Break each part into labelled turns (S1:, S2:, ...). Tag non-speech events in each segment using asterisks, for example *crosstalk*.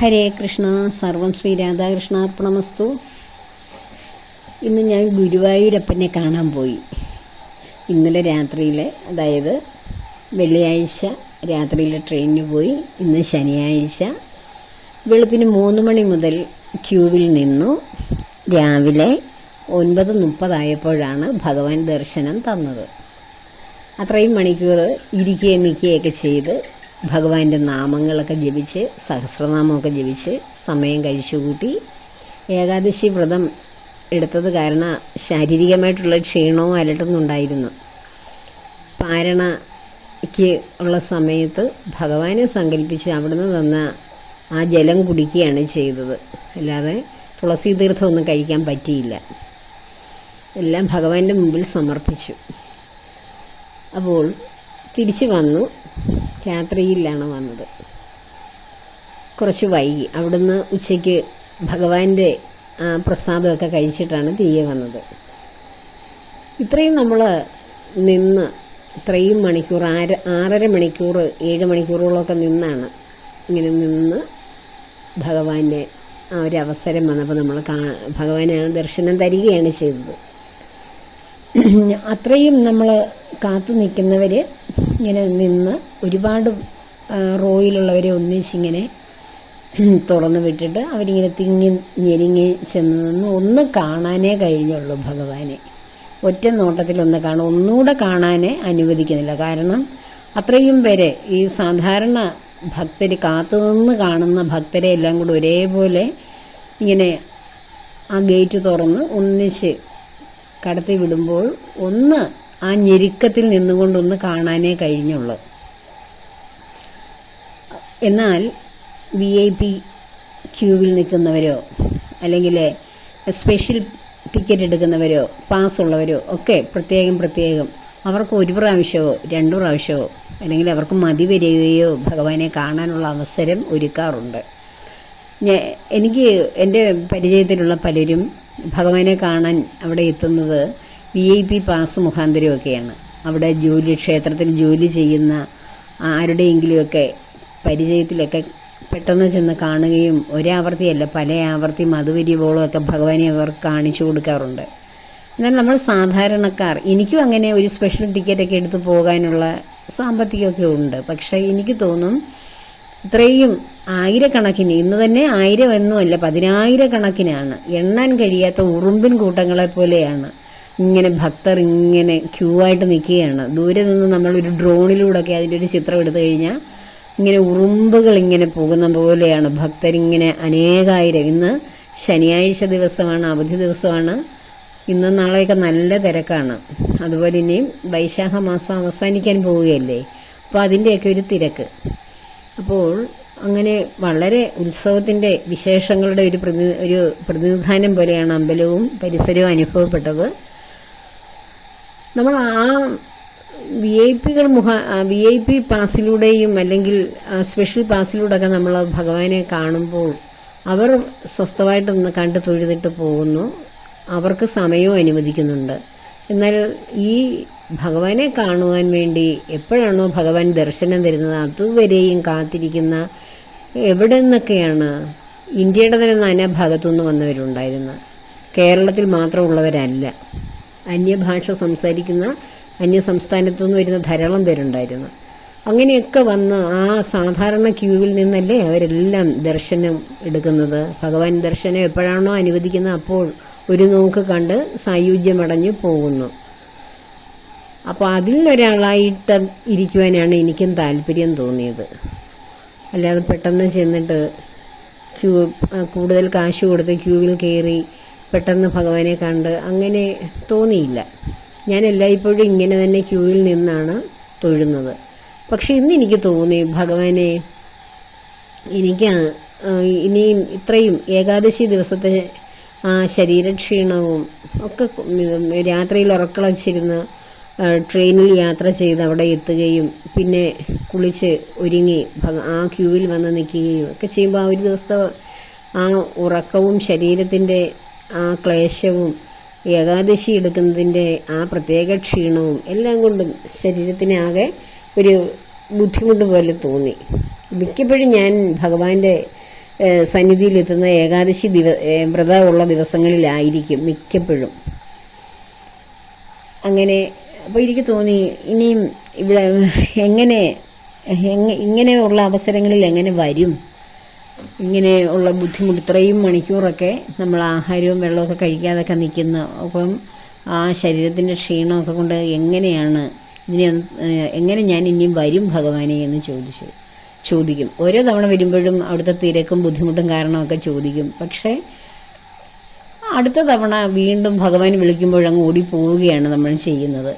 S1: ഹരേ കൃഷ്ണ സർവം ശ്രീ രാധാകൃഷ്ണാർപ്പണമസ്തു. ഇന്ന് ഞാൻ ഗുരുവായൂരപ്പനെ കാണാൻ പോയി. ഇന്നലെ രാത്രിയിൽ അതായത് വെള്ളിയാഴ്ച രാത്രിയിൽ ട്രെയിനിന് പോയി. ഇന്ന് ശനിയാഴ്ച വെളുപ്പിന് മൂന്ന് മണി മുതൽ ക്യൂവിൽ നിന്നു. രാവിലെ ഒൻപത് മുപ്പതായപ്പോഴാണ് ഭഗവാൻ ദർശനം തന്നത്. അത്രയും മണിക്കൂർ ഇരിക്കുകയും നിൽക്കുകയൊക്കെ ചെയ്ത് ഭഗവാന്റെ നാമങ്ങളൊക്കെ ജപിച്ച് സഹസ്രനാമമൊക്കെ ജപിച്ച് സമയം കഴിച്ചുകൂട്ടി. ഏകാദശി വ്രതം എടുത്തത് കാരണം ശാരീരികമായിട്ടുള്ള ക്ഷീണവും അലട്ടുന്നുണ്ടായിരുന്നു. പാരണയ്ക്ക് ഉള്ള സമയത്ത് ഭഗവാനെ സങ്കല്പിച്ച് അവിടുന്ന് തന്ന ആ ജലം കുടിക്കുകയാണ് ചെയ്തത്. അല്ലാതെ തുളസി തീർത്ഥമൊന്നും കഴിക്കാൻ പറ്റിയില്ല. എല്ലാം ഭഗവാന്റെ മുമ്പിൽ സമർപ്പിച്ചു. അപ്പോൾ തിരിച്ചു വന്നു. രാത്രിയിലാണ് വന്നത്. കുറച്ച് വൈകി. അവിടുന്ന് ഉച്ചയ്ക്ക് ഭഗവാന്റെ പ്രസാദമൊക്കെ കഴിച്ചിട്ടാണ് തിരികെ വന്നത്. ഇത്രയും നമ്മൾ നിന്ന് ഇത്രയും മണിക്കൂർ ആര ആറര മണിക്കൂർ ഏഴ് മണിക്കൂറുകളൊക്കെ നിന്നാണ് ഇങ്ങനെ നിന്ന് ഭഗവാന്റെ ആ ഒരു അവസരം വന്നപ്പോൾ നമ്മൾ കാ ഭഗവാന് ദർശനം തരികയാണ് ചെയ്തത്. *clears throat* അത്രയും നമ്മൾ കാത്തു നിൽക്കുന്നവർ ഇങ്ങനെ നിന്ന് ഒരുപാട് റോയിലുള്ളവരെ ഒന്നിച്ചിങ്ങനെ *clears throat* തുറന്നു വിട്ടിട്ട് അവരിങ്ങനെ തിങ്ങി ഞെരിങ്ങി ചെന്ന് നിന്ന് ഒന്ന് കാണാനേ കഴിഞ്ഞുള്ളൂ ഭഗവാനെ. ഒറ്റ നോട്ടത്തിലൊന്ന് കാണും. ഒന്നുകൂടെ കാണാനേ അനുവദിക്കുന്നില്ല. കാരണം അത്രയും പേരെ ഈ സാധാരണ ഭക്തർ കാത്തുനിന്ന് കാണുന്ന ഭക്തരെ എല്ലാം കൂടെ ഒരേപോലെ ഇങ്ങനെ ആ ഗേറ്റ് തുറന്ന് ഒന്നിച്ച് കടത്തി വിടുമ്പോൾ ഒന്ന് ആ ഞെരുക്കത്തിൽ നിന്നുകൊണ്ടൊന്ന് കാണാനേ കഴിഞ്ഞുള്ളൂ. എന്നാൽ വി ഐ പി ക്യൂവിൽ നിൽക്കുന്നവരോ അല്ലെങ്കിൽ സ്പെഷ്യൽ ടിക്കറ്റ് എടുക്കുന്നവരോ പാസ് ഉള്ളവരോ ഒക്കെ പ്രത്യേകം പ്രത്യേകം അവർക്ക് ഒരു പ്രാവശ്യമോ രണ്ടു പ്രാവശ്യമോ അല്ലെങ്കിൽ അവർക്ക് മതി വരികയോ ഭഗവാനെ കാണാനുള്ള അവസരം ഒരുക്കാറുണ്ട്. എനിക്ക് എന്റെ പരിചയത്തിലുള്ള പലരും ഭഗവാനെ കാണാൻ അവിടെ എത്തുന്നത് വി ഐ പി പാസ് മുഖാന്തരമൊക്കെയാണ്. അവിടെ ജോലി ക്ഷേത്രത്തിൽ ജോലി ചെയ്യുന്ന ആരുടെയെങ്കിലുമൊക്കെ പരിചയത്തിലൊക്കെ പെട്ടെന്ന് ചെന്ന് കാണുകയും ഒരാവർത്തിയല്ല പല ആവർത്തി മധുവരിവോളമൊക്കെ ഭഗവാനെ അവർ കാണിച്ചു കൊടുക്കാറുണ്ട്. എന്നാൽ നമ്മൾ സാധാരണക്കാർ എനിക്കും അങ്ങനെ ഒരു സ്പെഷ്യൽ ടിക്കറ്റൊക്കെ എടുത്ത് പോകാനുള്ള സാമ്പത്തികമൊക്കെ ഉണ്ട്. പക്ഷേ എനിക്ക് തോന്നും ഇത്രയും ആയിരക്കണക്കിന് ഇന്ന് തന്നെ ആയിരം എന്നുമല്ല പതിനായിരക്കണക്കിനാണ്. എണ്ണാൻ കഴിയാത്ത ഉറുമ്പിൻ കൂട്ടങ്ങളെ പോലെയാണ്. ഇങ്ങനെ ഭക്തർ ഇങ്ങനെ ക്യൂ ആയിട്ട് നിൽക്കുകയാണ്. ദൂരെ നിന്ന് നമ്മൾ ഒരു ഡ്രോണിലൂടെയൊക്കെ അതിന്റെ ഒരു ചിത്രം എടുത്തു കഴിഞ്ഞാൽ ഇങ്ങനെ ഉറുമ്പുകൾ ഇങ്ങനെ പോകുന്ന പോലെയാണ്. ഭക്തരിങ്ങനെ അനേകായിരം. ഇന്ന് ശനിയാഴ്ച ദിവസമാണ് അവധി ദിവസമാണ്. ഇന്ന് നാളെയൊക്കെ നല്ല തിരക്കാണ്. അതുപോലെ ഇനിയും വൈശാഖ മാസം അവസാനിക്കാൻ പോവുകയല്ലേ? അപ്പോൾ അതിന്റെയൊക്കെ ഒരു തിരക്ക്. അപ്പോൾ അങ്ങനെ വളരെ ഉത്സവത്തിന്റെ വിശേഷങ്ങളുടെ ഒരു പ്രതി ഒരു പ്രതിനിധാനം പോലെയാണ് അമ്പലവും പരിസരവും അനുഭവപ്പെട്ടത്. നമ്മൾ ആ വി ഐ പികൾ മുഖ വി ഐ പി പാസിലൂടെയും അല്ലെങ്കിൽ സ്പെഷ്യൽ പാസിലൂടെയൊക്കെ നമ്മൾ ഭഗവാനെ കാണുമ്പോൾ അവർ സ്വസ്ഥമായിട്ട് നിന്ന് കണ്ട് തൊഴുതിട്ട് പോകുന്നു. അവർക്ക് സമയവും അനുവദിക്കുന്നുണ്ട്. എന്നാൽ ഈ ഭഗവാനെ കാണുവാൻ വേണ്ടി എപ്പോഴാണോ ഭഗവാൻ ദർശനം തരുന്നത് അതുവരെയും കാത്തിരിക്കുന്ന എവിടെ നിന്നൊക്കെയാണ് ഇന്ത്യയുടെ തന്നെ നാനാഭാഗത്തു നിന്ന് വന്നവരുണ്ടായിരുന്നു കേരളത്തിൽ മാത്രമുള്ളവരല്ല. അന്യഭാഷ സംസാരിക്കുന്ന അന്യ സംസ്ഥാനത്തു നിന്ന് വരുന്ന ധാരാളം പേരുണ്ടായിരുന്നു. അങ്ങനെയൊക്കെ വന്ന് ആ സാധാരണ ക്യൂവിൽ നിന്നല്ലേ അവരെല്ലാം ദർശനം എടുക്കുന്നത്? ഭഗവാൻ ദർശനം എപ്പോഴാണോ അനുവദിക്കുന്നത് അപ്പോൾ ഒരു നോക്ക് കണ്ട് സായുജ്യമടഞ്ഞ് പോകുന്നു. അപ്പോൾ അതിൽ ഒരാളായിട്ട് ഇരിക്കുവാനാണ് എനിക്കും താല്പര്യം തോന്നിയത്. അല്ലാതെ പെട്ടെന്ന് ചെന്നിട്ട് ക്യൂ കൂടുതൽ കാശ് കൊടുത്ത് ക്യൂവിൽ കയറി പെട്ടെന്ന് ഭഗവാനെ കണ്ട് അങ്ങനെ തോന്നിയില്ല. ഞാൻ എല്ലായ്പ്പോഴും ഇങ്ങനെ തന്നെ ക്യൂവിൽ നിന്നാണ് തൊഴുന്നത്. പക്ഷെ ഇന്ന് എനിക്ക് തോന്നി ഭഗവാനെ എനിക്ക് ഇനിയും ഇത്രയും ഏകാദശി ദിവസത്തെ ശരീരക്ഷീണവും ഒക്കെ രാത്രിയിൽ ഉറക്കളച്ചിരുന്ന് ട്രെയിനിൽ യാത്ര ചെയ്ത് അവിടെ എത്തുകയും പിന്നെ കുളിച്ച് ഒരുങ്ങി ആ ക്യൂവിൽ വന്ന് നിൽക്കുകയും ഒക്കെ ചെയ്യുമ്പോൾ ആ ഒരു ദിവസത്തെ ആ ഉറക്കവും ശരീരത്തിന്റെ ആ ക്ലേശവും ഏകാദശി എടുക്കുന്നതിന്റെ ആ പ്രത്യേക ക്ഷീണവും എല്ലാം കൊണ്ടും ശരീരത്തിനാകെ ഒരു ബുദ്ധിമുട്ട് പോലെ തോന്നി. മിക്കപ്പോഴും ഞാൻ ഭഗവാന്റെ സന്നിധിയിലെത്തുന്ന ഏകാദശി ദിവ വ്രത വ്രതമുള്ള ദിവസങ്ങളിലായിരിക്കും മിക്കപ്പോഴും. അങ്ങനെ അപ്പോൾ എനിക്ക് തോന്നി ഇനിയും ഇവിടെ എങ്ങനെ എങ്ങ- ഇങ്ങനെയുള്ള അവസരങ്ങളിൽ എങ്ങനെ വരും? ഇങ്ങനെയുള്ള ബുദ്ധിമുട്ട് ഇത്രയും മണിക്കൂറൊക്കെ നമ്മൾ ആഹാരവും വെള്ളമൊക്കെ കഴിക്കാതൊക്കെ നിൽക്കുന്ന അപ്പം ആ ശരീരത്തിന്റെ ക്ഷീണമൊക്കെ കൊണ്ട് എങ്ങനെയാണ് ഇതിനെ എങ്ങനെ ഞാൻ ഇനിയും വരും ഭഗവാനെ എന്ന് ചോദിച്ചു. ചോദിക്കും. ഓരോ തവണ വരുമ്പോഴും അവിടുത്തെ തിരക്കും ബുദ്ധിമുട്ടും കാരണമൊക്കെ ചോദിക്കും. പക്ഷേ അടുത്ത തവണ വീണ്ടും ഭഗവാൻ വിളിക്കുമ്പോഴങ്ങ് ഓടി പോവുകയാണ് നമ്മൾ ചെയ്യുന്നത്.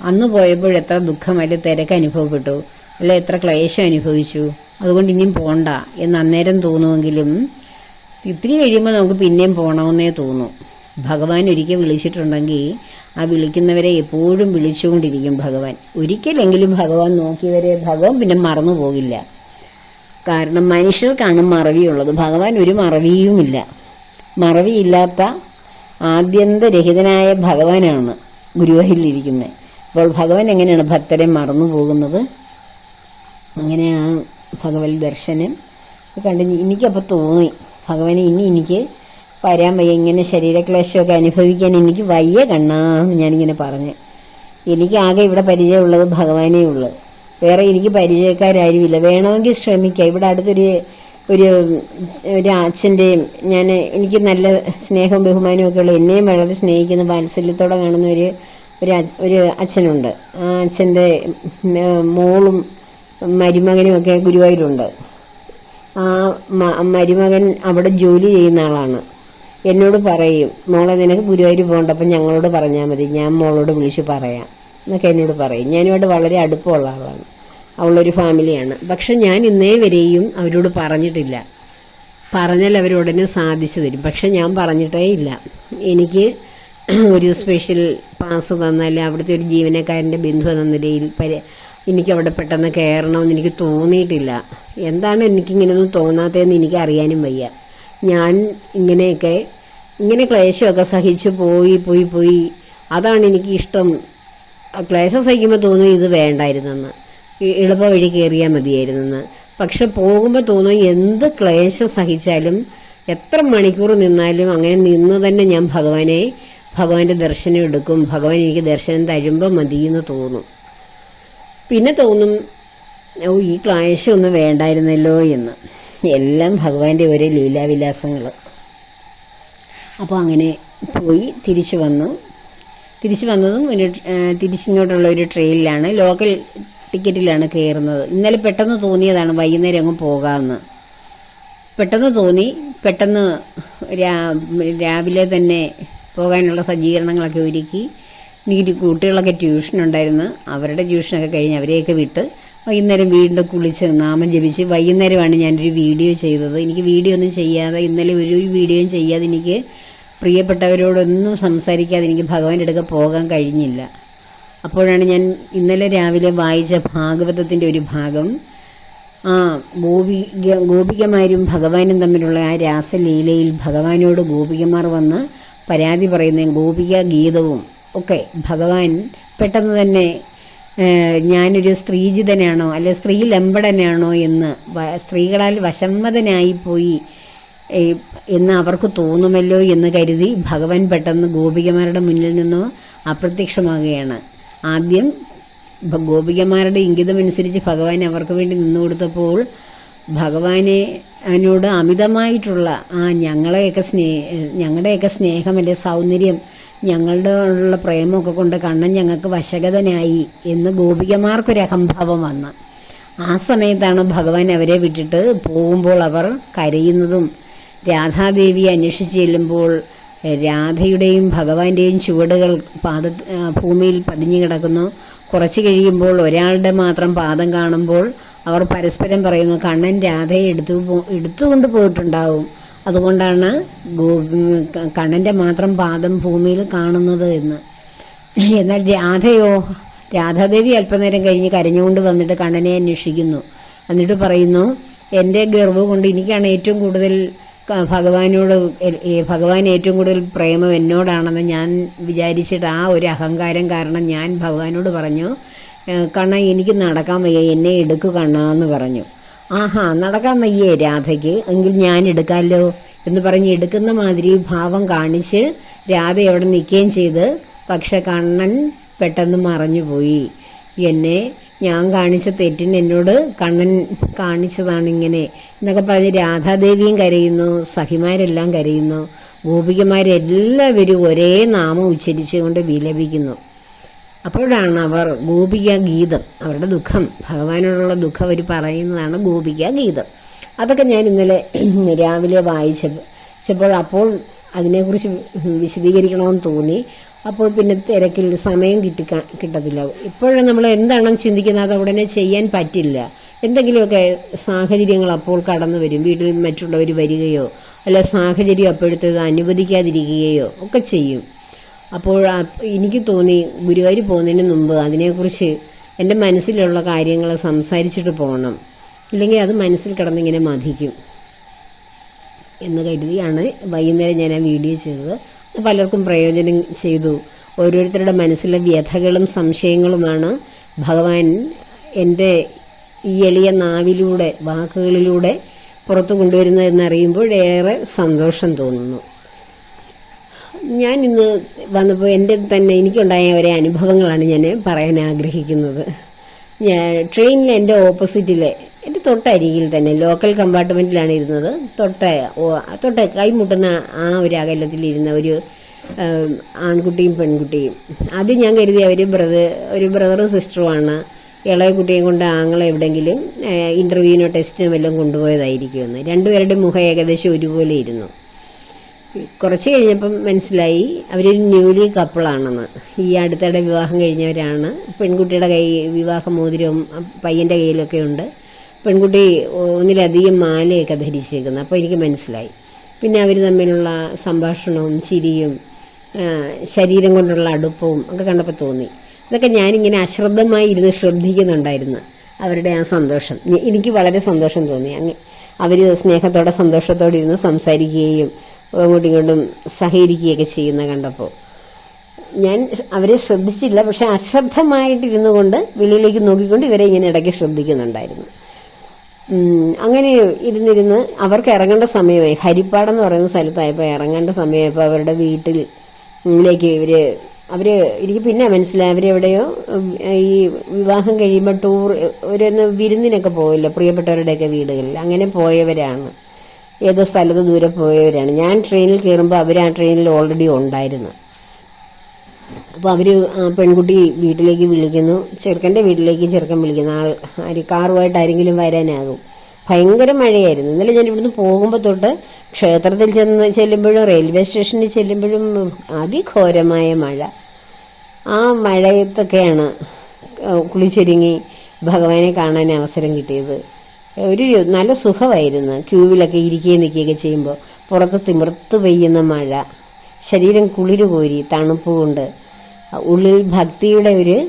S1: അന്ന് പോയപ്പോൾ എത്ര ദുഃഖം അല്ലെ തിരക്ക് അനുഭവപ്പെട്ടു. അല്ലെ എത്ര ക്ലേശം അനുഭവിച്ചു. അതുകൊണ്ട് ഇനിയും പോണ്ട എന്ന് അന്നേരം തോന്നുമെങ്കിലും ഇത്തിരി കഴിയുമ്പോൾ നമുക്ക് പിന്നെയും പോകണമെന്നേ തോന്നും. ഭഗവാൻ ഒരിക്കൽ വിളിച്ചിട്ടുണ്ടെങ്കിൽ ആ വിളിക്കുന്നവരെ എപ്പോഴും വിളിച്ചുകൊണ്ടിരിക്കും ഭഗവാൻ. ഒരിക്കലെങ്കിലും ഭഗവാൻ നോക്കിയവരെ ഭഗവാൻ പിന്നെ മറന്നു പോകില്ല കാരണം മനുഷ്യർക്കാണ് മറവിയുള്ളത്. ഭഗവാൻ ഒരു മറവിയുമില്ല. മറവിയില്ലാത്ത ആദ്യന്തരഹിതനായ ഭഗവാനാണ് ഗുരുവായൂരിലിരിക്കുന്നത് അപ്പോൾ ഭഗവാൻ എങ്ങനെയാണ് ഭക്തരെ മറന്നു പോകുന്നത്? അങ്ങനെ ആ ഭഗവത് ദർശനം കണ്ട് എനിക്കപ്പോൾ തോന്നി. ഭഗവാനെ ഇനി എനിക്ക് വരാൻ വയ്യ. ഇങ്ങനെ ശരീരക്ലേശമൊക്കെ അനുഭവിക്കാൻ എനിക്ക് വയ്യ കണ്ണാന്ന് ഞാനിങ്ങനെ പറഞ്ഞു. എനിക്കാകെ ഇവിടെ പരിചയമുള്ളത് ഭഗവാനേ ഉള്ളു. വേറെ എനിക്ക് പരിചയക്കാരാരുമില്ല. വേണമെങ്കിൽ ശ്രമിക്കാം. ഇവിടെ അടുത്തൊരു ഒരു ഒരു അച്ഛന്റെയും ഞാൻ എനിക്ക് നല്ല സ്നേഹവും ബഹുമാനവും ഒക്കെ ഉള്ള എന്നെയും വളരെ സ്നേഹിക്കുന്ന വാത്സല്യത്തോടെ കാണുന്ന ഒരു ഒരു ഒരു അച്ഛനുണ്ട്. ആ അച്ഛന്റെ മോളും മരുമകനും ഒക്കെ ഗുരുവായൂരുണ്ട്. ആ മരുമകൻ അവിടെ ജോലി ചെയ്യുന്ന ആളാണ്. എന്നോട് പറയും മോളെ നിനക്ക് ഗുരുവായൂർ പോകണ്ട. അപ്പം ഞങ്ങളോട് പറഞ്ഞാൽ മതി. ഞാൻ മോളോട് വിളിച്ച് പറയാം. എന്നൊക്കെ എന്നോട് പറയും. ഞാനുമായിട്ട് വളരെ അടുപ്പമുള്ള ആളാണ്. അവളൊരു ഫാമിലിയാണ്. പക്ഷെ ഞാൻ ഇന്നേ വരെയും അവരോട് പറഞ്ഞിട്ടില്ല. പറഞ്ഞാൽ അവരുടനെ സാധിച്ചു തരും. പക്ഷെ ഞാൻ പറഞ്ഞിട്ടേ ഇല്ല. എനിക്ക് ഒരു സ്പെഷ്യൽ പാസ് തന്നാൽ അവിടുത്തെ ഒരു ജീവനക്കാരന്റെ ബന്ധു എന്ന നിലയിൽ പരി എനിക്ക് അവിടെ പെട്ടെന്ന് കയറണമെന്ന് എനിക്ക് തോന്നിയിട്ടില്ല. എന്താണ് എനിക്കിങ്ങനെയൊന്നും തോന്നാത്തതെന്ന് എനിക്ക് അറിയാനും വയ്യ. ഞാൻ ഇങ്ങനെയൊക്കെ ഇങ്ങനെ ക്ലേശമൊക്കെ സഹിച്ചു പോയി പോയി പോയി. അതാണ് എനിക്ക് ഇഷ്ടം ക്ലേശം സഹിക്കുമ്പോൾ തോന്നും ഇത് വേണ്ടായിരുന്നെന്ന്. എളുപ്പ വഴി കയറിയാൽ മതിയായിരുന്നെന്ന്. പക്ഷെ പോകുമ്പോൾ തോന്നും എന്ത് ക്ലേശം സഹിച്ചാലും എത്ര മണിക്കൂർ നിന്നാലും അങ്ങനെ നിന്ന് തന്നെ ഞാൻ ഭഗവാനെ ഭഗവാന്റെ ദർശനം എടുക്കും ഭഗവാൻ എനിക്ക് ദർശനം തരുമ്പോൾ മതിയെന്ന് തോന്നും. പിന്നെ തോന്നും ഓ ഈ ക്ലേശം ഒന്നും വേണ്ടായിരുന്നല്ലോ എന്ന്. എല്ലാം ഭഗവാന്റെ ഒരേ ലീലാവിലാസങ്ങൾ അപ്പോൾ അങ്ങനെ പോയി തിരിച്ചു വന്നു. തിരിച്ചു വന്നതും ഒരു തിരിച്ചിങ്ങോട്ടുള്ള ഒരു ട്രെയിനിലാണ്. ലോക്കൽ ടിക്കറ്റിലാണ് കയറുന്നത്. ഇന്നലെ പെട്ടെന്ന് തോന്നിയതാണ് വൈകുന്നേരം അങ്ങ് പോകാമെന്ന് പെട്ടെന്ന് തോന്നി. പെട്ടെന്ന് രാവിലെ തന്നെ പോകാനുള്ള സജ്ജീകരണങ്ങളൊക്കെ ഒരുക്കി. എനിക്ക് കുട്ടികളൊക്കെ ട്യൂഷൻ ഉണ്ടായിരുന്നു അവരുടെ ട്യൂഷനൊക്കെ കഴിഞ്ഞ് അവരെയൊക്കെ വിട്ട് വൈകുന്നേരം വീണ്ടും കുളിച്ച് നാമം ജപിച്ച് വൈകുന്നേരമാണ് ഞാനൊരു വീഡിയോ ചെയ്തത്. എനിക്ക് വീഡിയോ ഒന്നും ചെയ്യാതെ ഇന്നലെ ഒരു വീഡിയോയും ചെയ്യാതെ എനിക്ക് പ്രിയപ്പെട്ടവരോടൊന്നും സംസാരിക്കാതെ എനിക്ക് ഭഗവാന്റെ അടുക്ക പോകാൻ കഴിഞ്ഞില്ല. അപ്പോഴാണ് ഞാൻ ഇന്നലെ രാവിലെ വായിച്ച ഭാഗവതത്തിന്റെ ഒരു ഭാഗം. ആ ഗോപിക ഗോപികമാരും ഭഗവാനും തമ്മിലുള്ള ആ രാസലീലയിൽ ഭഗവാനോട് ഗോപികമാർ വന്ന് പരാതി പറയുന്ന ഗോപിക ഗീതവും ഒക്കെ ഭഗവാൻ പെട്ടെന്ന് തന്നെ ഞാനൊരു സ്ത്രീജിതനാണോ അല്ലെ സ്ത്രീ ലംബടനാണോ എന്ന് സ്ത്രീകളാൽ വശമ്മതനായിപ്പോയി എന്ന് അവർക്ക് തോന്നുമല്ലോ എന്ന് കരുതി ഭഗവാൻ പെട്ടെന്ന് ഗോപികമാരുടെ മുന്നിൽ നിന്നോ അപ്രത്യക്ഷമാകുകയാണ്. ആദ്യം ഗോപികമാരുടെ ഇംഗിതമനുസരിച്ച് ഭഗവാൻ അവർക്ക് വേണ്ടി നിന്നു കൊടുത്തപ്പോൾ ഭഗവാനെ അതിനോട് അമിതമായിട്ടുള്ള ആ ഞങ്ങളെയൊക്കെ സ്നേ ഞങ്ങളുടെയൊക്കെ സ്നേഹമല്ലേ സൗന്ദര്യം ഞങ്ങളുടെ ഉള്ള പ്രേമമൊക്കെ കൊണ്ട് കണ്ണൻ ഞങ്ങൾക്ക് വശഗതനായി എന്ന് ഗോപികമാർക്കൊരു അഹംഭാവം വന്ന്. ആ സമയത്താണ് ഭഗവാൻ അവരെ വിട്ടിട്ട് പോകുമ്പോൾ അവർ കരയുന്നതും രാധാദേവിയെ അന്വേഷിച്ച് ചെല്ലുമ്പോൾ രാധയുടെയും ഭഗവാന്റെയും ചുവടുകൾ പാദ ഭൂമിയിൽ പതിഞ്ഞു കിടക്കുന്നു. കുറച്ച് കഴിയുമ്പോൾ ഒരാളുടെ മാത്രം പാദം കാണുമ്പോൾ അവർ പരസ്പരം പറയുന്നു കണ്ണൻ രാധയെ എടുത്തു എടുത്തുകൊണ്ട് പോയിട്ടുണ്ടാവും. അതുകൊണ്ടാണ് കണ്ണന്റെ മാത്രം പാദം ഭൂമിയിൽ കാണുന്നത് എന്ന്. എന്നാൽ രാധയോ രാധാദേവി അല്പനേരം കഴിഞ്ഞ് കരഞ്ഞുകൊണ്ട് വന്നിട്ട് കണ്ണനെ അന്വേഷിക്കുന്നു. എന്നിട്ട് പറയുന്നു എന്റെ ഗർവ് കൊണ്ട് എനിക്കാണ് ഏറ്റവും കൂടുതൽ ഭഗവാനോട് ഭഗവാൻ ഏറ്റവും കൂടുതൽ പ്രേമം എന്നോടാണെന്ന് ഞാൻ വിചാരിച്ചിട്ട് ആ ഒരു അഹങ്കാരം കാരണം ഞാൻ ഭഗവാനോട് പറഞ്ഞു കണ്ണ എനിക്ക് നടക്കാൻ വയ്യ എന്നെ എടുക്കു കണ്ണ എന്ന് പറഞ്ഞു. ആഹാ നടക്കാൻ വയ്യേ രാധയ്ക്ക് എങ്കിൽ ഞാൻ എടുക്കാമല്ലോ എന്ന് പറഞ്ഞ് എടുക്കുന്ന മാതിരി ഭാവം കാണിച്ച് രാധ അവിടെ നിൽക്കുകയും ചെയ്ത് പക്ഷെ കണ്ണൻ പെട്ടെന്ന് മറഞ്ഞുപോയി. എന്നെ ഞാൻ കാണിച്ച തെറ്റിന് എന്നോട് കണ്ണൻ കാണിച്ചതാണ് ഇങ്ങനെ എന്നൊക്കെ പറഞ്ഞ് രാധാദേവിയും കരയുന്നു സഖിമാരെല്ലാം കരയുന്നു. ഗോപികമാരെല്ലാവരും ഒരേ നാമം ഉച്ചരിച്ചുകൊണ്ട് വിലപിക്കുന്നു. അപ്പോഴാണ് അവർ ഗോപിക ഗീതം അവരുടെ ദുഃഖം ഭഗവാനോടുള്ള ദുഃഖം അവർ പറയുന്നതാണ് ഗോപിക ഗീതം. അതൊക്കെ ഞാൻ ഇന്നലെ രാവിലെ വായിച്ചപ്പോൾ അപ്പോൾ അതിനെക്കുറിച്ച് വിശദീകരിക്കണമെന്ന് തോന്നി. അപ്പോൾ പിന്നെ തിരക്കിൽ സമയം കിട്ടി കിട്ടത്തില്ല. ഇപ്പോഴും നമ്മൾ എന്താണോ ചിന്തിക്കുന്നത് അത് ഉടനെ ചെയ്യാൻ പറ്റില്ല. എന്തെങ്കിലുമൊക്കെ സാഹചര്യങ്ങൾ അപ്പോൾ കടന്നു വരും. വീട്ടിൽ മറ്റുള്ളവർ വരികയോ അല്ല സാഹചര്യം അപ്പോഴത്തേത് അനുവദിക്കാതിരിക്കുകയോ ഒക്കെ ചെയ്യും. അപ്പോൾ എനിക്ക് തോന്നി ഗുരുവായൂർ പോകുന്നതിന് മുമ്പ് അതിനെക്കുറിച്ച് എന്റെ മനസ്സിലുള്ള കാര്യങ്ങൾ സംസാരിച്ചിട്ട് പോകണം. ഇല്ലെങ്കിൽ അത് മനസ്സിൽ കിടന്നിങ്ങനെ മതിക്കും എന്ന് കരുതിയാണ് വൈകുന്നേരം ഞാൻ ആ വീഡിയോ ചെയ്തത്. പലർക്കും പ്രയോജനം ചെയ്തു. ഓരോരുത്തരുടെ മനസ്സിലെ വ്യഥകളും സംശയങ്ങളുമാണ്. ഭഗവാൻ എന്റെ ഈ എളിയ നാവിലൂടെ വാക്കുകളിലൂടെ പുറത്തു കൊണ്ടുവരുന്നത് എന്നറിയുമ്പോൾ ഏറെ സന്തോഷം തോന്നുന്നു. ഞാൻ ഇന്ന് വന്നപ്പോൾ എന്റെ തന്നെ എനിക്കുണ്ടായ ഒരേ അനുഭവങ്ങളാണ് ഞാൻ പറയാൻ ആഗ്രഹിക്കുന്നത്. ഞാൻ ട്രെയിനിൽ എന്റെ ഓപ്പോസിറ്റിലെ എന്റെ തൊട്ടരികിൽ തന്നെ ലോക്കൽ കമ്പാർട്ട്മെന്റിലാണ് ഇരുന്നത്. തൊട്ട തൊട്ട കൈമുട്ടുന്ന ആ ഒരു അകലത്തിലിരുന്ന ഒരു ആൺകുട്ടിയും പെൺകുട്ടിയും. ആദ്യം ഞാൻ കരുതി അവർ ബ്രദർ ഒരു ബ്രദറും സിസ്റ്ററുമാണ് ഇളയ കുട്ടിയെ കൊണ്ട് ആങ്ങളെ എവിടെയെങ്കിലും ഇന്റർവ്യൂവിനോ ടെസ്റ്റിനോ കൊണ്ടുപോയതായിരിക്കും കൊണ്ടുപോയതായിരിക്കുമെന്ന്. രണ്ടുപേരുടെയും മുഖം ഏകദേശം ഒരുപോലെ ഇരുന്നു. കുറച്ച് കഴിഞ്ഞപ്പം മനസ്സിലായി അവരൊരു ന്യൂലി കപ്പിളാണെന്ന് ഈ അടുത്തിടെ വിവാഹം കഴിഞ്ഞവരാണ്. പെൺകുട്ടിയുടെ കൈ വിവാഹ മോതിരവും പയ്യന്റെ കയ്യിലൊക്കെ ഉണ്ട്. പെൺകുട്ടി ഒന്നിലധികം മാലയൊക്കെ ധരിച്ചേക്കുന്നത് അപ്പോൾ എനിക്ക് മനസ്സിലായി. പിന്നെ അവർ തമ്മിലുള്ള സംഭാഷണവും ചിരിയും ശരീരം കൊണ്ടുള്ള അടുപ്പവും ഒക്കെ കണ്ടപ്പോൾ തോന്നി. ഇതൊക്കെ ഞാനിങ്ങനെ അശ്രദ്ധമായി ഇരുന്ന് ശ്രദ്ധിക്കുന്നുണ്ടായിരുന്നു. അവരുടെ ആ സന്തോഷം. എനിക്ക് വളരെ സന്തോഷം തോന്നി. അങ്ങ് അവർ സ്നേഹത്തോടെ സന്തോഷത്തോടെ ഇരുന്ന് സംസാരിക്കുകയും അങ്ങോട്ടും ഇങ്ങോട്ടും സഹകരിക്കുകയൊക്കെ ചെയ്യുന്ന കണ്ടപ്പോൾ ഞാൻ അവരെ ശ്രദ്ധിച്ചില്ല. പക്ഷെ അശ്രദ്ധമായിട്ടിരുന്നു കൊണ്ട് വെളിയിലേക്ക് നോക്കിക്കൊണ്ട് ഇവരെ ഇങ്ങനെ ഇടയ്ക്ക് ശ്രദ്ധിക്കുന്നുണ്ടായിരുന്നു. അങ്ങനെ ഇരുന്നിരുന്ന് അവർക്ക് ഇറങ്ങേണ്ട സമയമായി. ഹരിപ്പാടെന്ന് പറയുന്ന സ്ഥലത്തായപ്പോൾ ഇറങ്ങേണ്ട സമയമായപ്പോൾ അവരുടെ വീട്ടിലേക്ക് ഇവർ അവർ എനിക്ക് പിന്നെ മനസ്സിലായി. അവരെവിടെയോ ഈ വിവാഹം കഴിയുമ്പോൾ ടൂർ ഒരു വിരുന്നിനൊക്കെ പോവില്ല പ്രിയപ്പെട്ടവരുടെയൊക്കെ വീടുകളിൽ. അങ്ങനെ പോയവരാണ്. ഏതോ സ്ഥലത്ത് ദൂരെ പോയവരാണ്. ഞാൻ ട്രെയിനിൽ കയറുമ്പോൾ അവർ ആ ട്രെയിനിൽ ഓൾറെഡി ഉണ്ടായിരുന്നു. അപ്പോൾ അവർ പെൺകുട്ടി വീട്ടിലേക്ക് വിളിക്കുന്നു. ചെറുക്കന്റെ വീട്ടിലേക്ക് ചെറുക്കൻ വിളിക്കുന്നു. ആൾ ആര് കാറുമായിട്ട് ആരെങ്കിലും വരാനാകും. ഭയങ്കര മഴയായിരുന്നു. ഇന്നലെ ഞാൻ ഇവിടുന്ന് പോകുമ്പോൾ തൊട്ട് ക്ഷേത്രത്തിൽ ചെന്ന് ചെല്ലുമ്പോഴും റെയിൽവേ സ്റ്റേഷനിൽ ചെല്ലുമ്പോഴും അതിഘോരമായ മഴ. ആ മഴയത്തൊക്കെയാണ് കുളിച്ചൊരുങ്ങി ഭഗവാനെ കാണാൻ അവസരം കിട്ടിയത്. ഒരു നല്ല സുഖമായിരുന്നു. ക്യൂവിലൊക്കെ ഇരിക്കുകയും നിൽക്കുകയൊക്കെ ചെയ്യുമ്പോൾ പുറത്ത് തിമിർത്ത് പെയ്യുന്ന മഴ. ശരീരം കുളിര് കോരി തണുപ്പ് കൊണ്ട് ഉള്ളിൽ ഭക്തിയുടെ ഒരു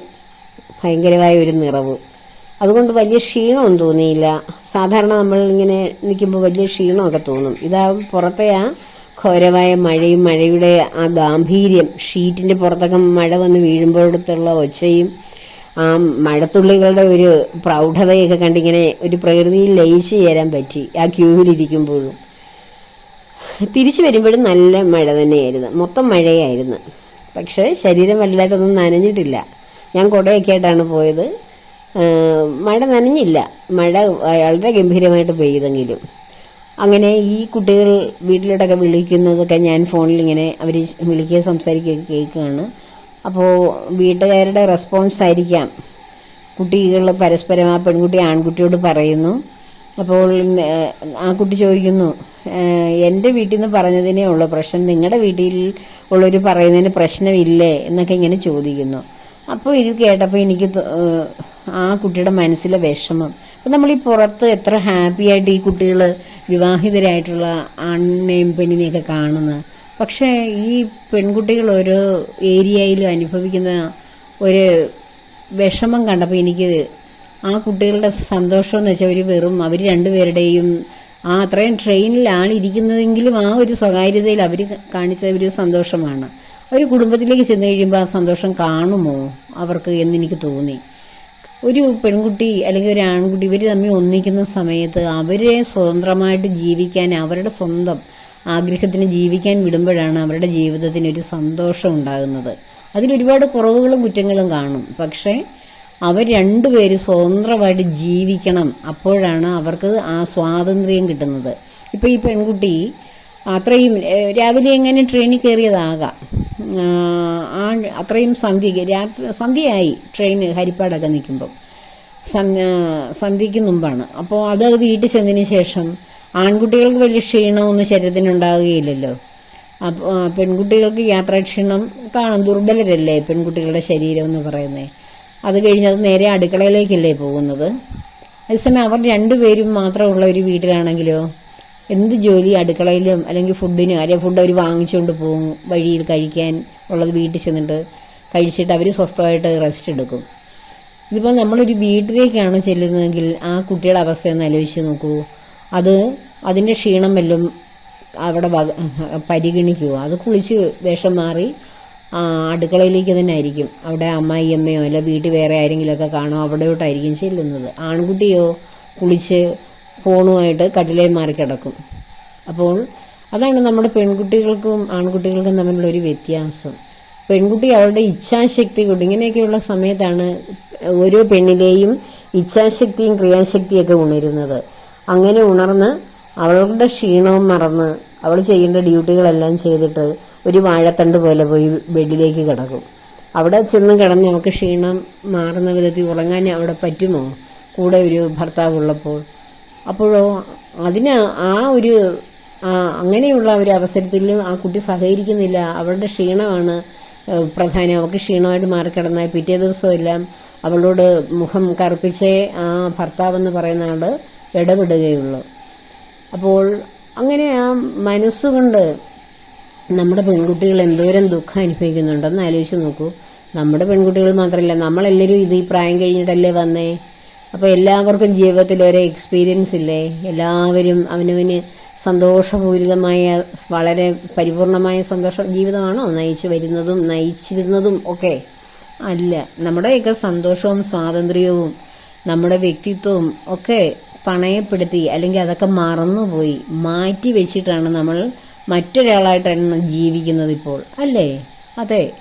S1: ഭയങ്കരമായ ഒരു നിറവ്. അതുകൊണ്ട് വലിയ ക്ഷീണമൊന്നും തോന്നിയില്ല. സാധാരണ നമ്മൾ ഇങ്ങനെ നിൽക്കുമ്പോൾ വലിയ ക്ഷീണമൊക്കെ തോന്നും. ഇതാ പുറത്തെ ആ ഘോരമായ മഴയും മഴയുടെ ആ ഗാംഭീര്യം ഷീറ്റിന്റെ പുറത്തൊക്കെ മഴ വന്ന് വീഴുമ്പോഴത്തുള്ള ഒച്ചയും ആ മഴത്തുള്ളികളുടെ ഒരു പ്രൗഢതയൊക്കെ കണ്ടിങ്ങനെ ഒരു പ്രകൃതിയിൽ ലയിച്ചു ചേരാൻ പറ്റി ആ ക്യൂവിലിരിക്കുമ്പോഴും തിരിച്ചു വരുമ്പോഴും നല്ല മഴ തന്നെയായിരുന്നു. മൊത്തം മഴയായിരുന്നു. പക്ഷേ ശരീരം വലുതായിട്ടൊന്നും നനഞ്ഞിട്ടില്ല. ഞാൻ കുടയൊക്കെ ആയിട്ടാണ് പോയത് മഴ നനഞ്ഞില്ല. മഴ വളരെ ഗംഭീരമായിട്ട് പെയ്തെങ്കിലും. അങ്ങനെ ഈ കുട്ടികൾ വീട്ടിലോട്ടൊക്കെ വിളിക്കുന്നതൊക്കെ ഞാൻ ഫോണിൽ ഇങ്ങനെ അവർ വിളിക്കുക സംസാരിക്കുകയൊക്കെ കേൾക്കുകയാണ്. അപ്പോൾ വീട്ടുകാരുടെ റെസ്പോൺസ് ആയിരിക്കാം കുട്ടികൾ പരസ്പരം ആ പെൺകുട്ടി ആൺകുട്ടിയോട് പറയുന്നു. അപ്പോൾ ആ കുട്ടി ചോദിക്കുന്നു എന്റെ വീട്ടിൽ നിന്ന് പറഞ്ഞതിനേ ഉള്ളൂ പ്രശ്നം. നിങ്ങളുടെ വീട്ടിൽ ഉള്ളവർ പറയുന്നതിന് പ്രശ്നമില്ലേ? എന്നൊക്കെ ഇങ്ങനെ ചോദിക്കുന്നു. അപ്പോൾ ഇത് കേട്ടപ്പോൾ എനിക്ക് ആ കുട്ടിയുടെ മനസ്സിലെ വിഷമം. അപ്പം നമ്മൾ ഈ പുറത്ത് എത്ര ഹാപ്പി ആയിട്ട് ഈ കുട്ടികൾ വിവാഹിതരായിട്ടുള്ള ആണിനെയും പെണ്ണിനെയൊക്കെ കാണുന്നത് പക്ഷേ ഈ പെൺകുട്ടികൾ ഓരോ ഏരിയയിലും അനുഭവിക്കുന്ന ഒരു വിഷമം കണ്ടപ്പോൾ എനിക്ക് ആ കുട്ടികളുടെ സന്തോഷം എന്ന് വെച്ചാൽ ഒരു വെറും അവർ രണ്ടുപേരുടെയും ആ അത്രയും ട്രെയിനിലാണ് ഇരിക്കുന്നതെങ്കിലും ആ ഒരു സ്വകാര്യതയിൽ അവർ കാണിച്ച ഒരു സന്തോഷമാണ്. ഒരു കുടുംബത്തിലേക്ക് ചെന്ന് കഴിയുമ്പോൾ ആ സന്തോഷം കാണുമോ അവർക്ക് എന്നെനിക്ക് തോന്നി. ഒരു പെൺകുട്ടി അല്ലെങ്കിൽ ഒരു ആൺകുട്ടി ഇവർ തമ്മിൽ ഒന്നിക്കുന്ന സമയത്ത് അവരെ സ്വതന്ത്രമായിട്ട് ജീവിക്കാൻ അവരുടെ സ്വന്തം ആഗ്രഹത്തിന് ജീവിക്കാൻ വിടുമ്പോഴാണ് അവരുടെ ജീവിതത്തിന് ഒരു സന്തോഷം ഉണ്ടാകുന്നത്. അതിലൊരുപാട് കുറവുകളും കുറ്റങ്ങളും കാണും. പക്ഷേ അവർ രണ്ടുപേരും സ്വതന്ത്രമായിട്ട് ജീവിക്കണം. അപ്പോഴാണ് അവർക്ക് ആ സ്വാതന്ത്ര്യം കിട്ടുന്നത്. ഇപ്പോൾ ഈ പെൺകുട്ടി അത്രയും രാവിലെ എങ്ങനെ ട്രെയിനിൽ കയറിയതാകാം. ആ, അത്രയും സന്ധ്യ രാത്രി സന്ധ്യയായി ട്രെയിൻ ഹരിപ്പാടൊക്കെ നിൽക്കുമ്പം. സന്ധ്യ സന്ധ്യയ്ക്ക് മുമ്പാണ്. അപ്പോൾ അത് വീട്ടിൽ ചെന്നതിന് ശേഷം ആൺകുട്ടികൾക്ക് വലിയ ക്ഷീണമൊന്നും ശരീരത്തിന് ഉണ്ടാവുകയില്ലല്ലോ അപ്പോൾ പെൺകുട്ടികൾക്ക് യാത്രാക്ഷീണം കാണും ദുർബലരല്ലേ പെൺകുട്ടികളുടെ ശരീരം എന്ന് പറയുന്നത് അത് കഴിഞ്ഞ് അത് നേരെ അടുക്കളയിലേക്കല്ലേ പോകുന്നത്? അതേസമയം അവർ രണ്ടുപേരും മാത്രമുള്ള ഒരു വീട്ടിലാണെങ്കിലോ എന്ത് ജോലി അടുക്കളയിലും അല്ലെങ്കിൽ ഫുഡിനും അല്ലെങ്കിൽ ഫുഡ് അവർ വാങ്ങിച്ചുകൊണ്ട് പോകും വഴിയിൽ കഴിക്കാൻ ഉള്ളത് വീട്ടിൽ ചെന്നിട്ട് കഴിച്ചിട്ട് അവർ സ്വസ്ഥമായിട്ട് റെസ്റ്റ് എടുക്കും. ഇതിപ്പോൾ നമ്മളൊരു വീട്ടിലേക്കാണ് ചെല്ലുന്നതെങ്കിൽ ആ കുട്ടിയുടെ അവസ്ഥ ഒന്ന് ആലോചിച്ച് നോക്കൂ. അത് അതിന്റെ ക്ഷീണം വല്ലതും അവിടെ പരിഗണിക്കുക അത് കുളിച്ച് വേഷം മാറി അടുക്കളയിലേക്ക് തന്നെ ആയിരിക്കും. അവിടെ അമ്മായി അമ്മയോ അല്ല വീട്ടിൽ വേറെ ആരെങ്കിലുമൊക്കെ കാണുമോ അവിടെയോട്ടായിരിക്കും ചെല്ലുന്നത്. ആൺകുട്ടിയോ കുളിച്ച് ഫോണുമായിട്ട് കട്ടിലേ മാറി കിടക്കും അപ്പോൾ അതാണ് നമ്മുടെ പെൺകുട്ടികൾക്കും ആൺകുട്ടികൾക്കും തമ്മിലുള്ള ഒരു വ്യത്യാസം. പെൺകുട്ടി അവളുടെ ഇച്ഛാശക്തി കൊണ്ട് ഇങ്ങനെയൊക്കെയുള്ള സമയത്താണ് ഓരോ പെണ്ണിലെയും ഇച്ഛാശക്തിയും ക്രിയാശക്തിയൊക്കെ ഉണരുന്നത്. അങ്ങനെ ഉണർന്ന് അവളുടെ ക്ഷീണവും മറന്ന് അവൾ ചെയ്യേണ്ട ഡ്യൂട്ടികളെല്ലാം ചെയ്തിട്ട് ഒരു വാഴത്തണ്ട് പോലെ പോയി ബെഡിലേക്ക് കിടക്കും. അവിടെ ചെന്ന് കിടന്ന് നമുക്ക് ക്ഷീണം മാറുന്ന വിധത്തിൽ ഉറങ്ങാൻ അവിടെ പറ്റുമോ? കൂടെ ഒരു ഭർത്താവ് ഉള്ളപ്പോൾ. അപ്പോഴോ അതിന് ആ ഒരു അങ്ങനെയുള്ള ഒരു അവസരത്തിൽ ആ കുട്ടി സഹകരിക്കുന്നില്ല. അവളുടെ ക്ഷീണമാണ് പ്രധാനം. അവൾക്ക് ക്ഷീണമായിട്ട് മാറിക്കിടന്നാൽ പിറ്റേ ദിവസമെല്ലാം അവളോട് മുഖം കറുപ്പിച്ചേ ആ ഭർത്താവെന്ന് പറയുന്ന ആൾ ഇടപെടുകയുള്ളൂ. അപ്പോൾ അങ്ങനെ ആ മനസ്സുകൊണ്ട് നമ്മുടെ പെൺകുട്ടികൾ എന്തോരം ദുഃഖം അനുഭവിക്കുന്നുണ്ടെന്ന് ആലോചിച്ച് നോക്കൂ. നമ്മുടെ പെൺകുട്ടികൾ മാത്രമല്ല നമ്മളെല്ലാവരും ഇത് ഈ പ്രായം കഴിഞ്ഞിട്ടല്ലേ വന്നേ? അപ്പോൾ എല്ലാവർക്കും ജീവിതത്തിൽ ഒരേ എക്സ്പീരിയൻസ് ഇല്ലേ? എല്ലാവരും അവനവന് സന്തോഷപൂരിതമായ വളരെ പരിപൂർണമായ സന്തോഷ ജീവിതമാണോ? നയിച്ചു വരുന്നതും നയിച്ചിരുന്നതും ഒക്കെ. അല്ല നമ്മുടെയൊക്കെ സന്തോഷവും സ്വാതന്ത്ര്യവും നമ്മുടെ വ്യക്തിത്വവും ഒക്കെ പണയപ്പെടുത്തി അല്ലെങ്കിൽ അതൊക്കെ മറന്നുപോയി മാറ്റി വെച്ചിട്ടാണ് നമ്മൾ മറ്റൊരാളായിട്ടാണ് ജീവിക്കുന്നത് ഇപ്പോൾ. അല്ലേ? അതെ.